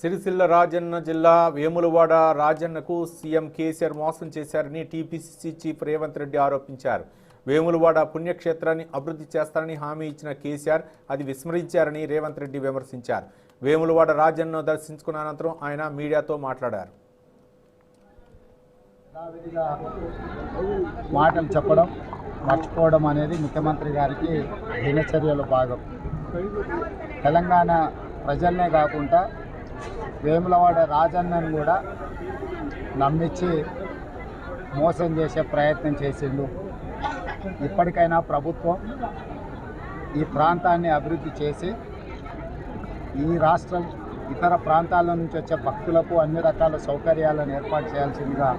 సిరిసిల్ల రాజన్న జిల్లా వేములవాడ రాజన్నకు సీఎం కేసీఆర్ మోసం చేశారని టీపీసీసీ చీఫ్ రేవంత్ రెడ్డి ఆరోపించారు. వేములవాడ పుణ్యక్షేత్రాన్ని అభివృద్ధి చేస్తారని హామీ ఇచ్చిన కేసీఆర్ అది విస్మరించారని రేవంత్ రెడ్డి విమర్శించారు. వేములవాడ రాజన్నను దర్శించుకున్న అనంతరం ఆయన మీడియాతో మాట్లాడారు. మాటలు చెప్పడం మర్చిపోవడం అనేది ముఖ్యమంత్రి గారికి దినచర్యలో భాగం. తెలంగాణ ప్రజలనే కాకుండా వేములవాడ రాజన్నను కూడా నమ్మించి మోసం చేసే ప్రయత్నం చేసిండు. ఇప్పటికైనా ప్రభుత్వం ఈ ప్రాంతాన్ని అభివృద్ధి చేసి ఈ రాష్ట్రం ఇతర ప్రాంతాల నుంచి వచ్చే భక్తులకు అన్ని రకాల సౌకర్యాలను ఏర్పాటు చేయాల్సిందిగా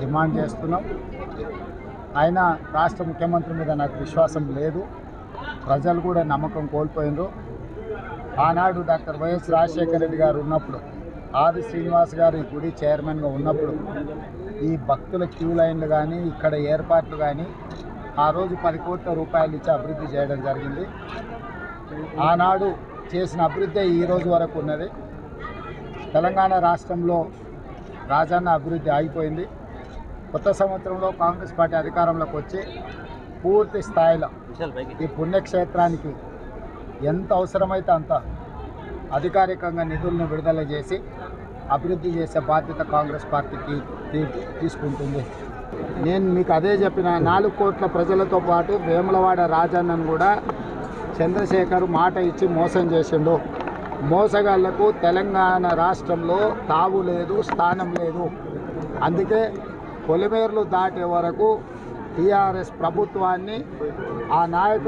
డిమాండ్ చేస్తున్నాం. అయినా రాష్ట్ర ముఖ్యమంత్రి మీద నాకు విశ్వాసం లేదు. ప్రజలు కూడా నమ్మకం కోల్పోయినరు ఆనాడు డాక్టర్ వైఎస్ రాజశేఖర రెడ్డి గారు ఉన్నప్పుడు ఆది శ్రీనివాస్ గారు ఈ గుడి చైర్మన్గా ఉన్నప్పుడు ఈ భక్తుల క్యూ లైన్లు కానీ ఇక్కడ ఏర్పాట్లు కానీ ఆ రోజు పది కోట్ల రూపాయలు ఇచ్చి అభివృద్ధి చేయడం జరిగింది. ఆనాడు చేసిన అభివృద్ధి ఈ రోజు వరకు ఉన్నది. తెలంగాణ రాష్ట్రంలో రాజన్న అభివృద్ధి ఆగిపోయింది. కొత్త సంవత్సరంలో కాంగ్రెస్ పార్టీ అధికారంలోకి వచ్చి పూర్తి స్థాయిలో ఈ పుణ్యక్షేత్రానికి ఎంత అవసరమైతే అంత అధికారికంగా నిధులను విడుదల చేసి అభివృద్ధి చేసే బాధ్యత కాంగ్రెస్ పార్టీకి తీసుకుంటుంది. నేను మీకు అదే చెప్పిన నాలుగు కోట్ల ప్రజలతో పాటు వేములవాడ రాజన్నను కూడా చంద్రశేఖర్ మాట ఇచ్చి మోసం చేసిండు. మోసగాళ్ళకు తెలంగాణ రాష్ట్రంలో తావు లేదు స్థానం లేదు. అందుకే పొలిమేర్లు దాటే వరకు టీఆర్ఎస్ ప్రభుత్వాన్ని ఆ నాయకుల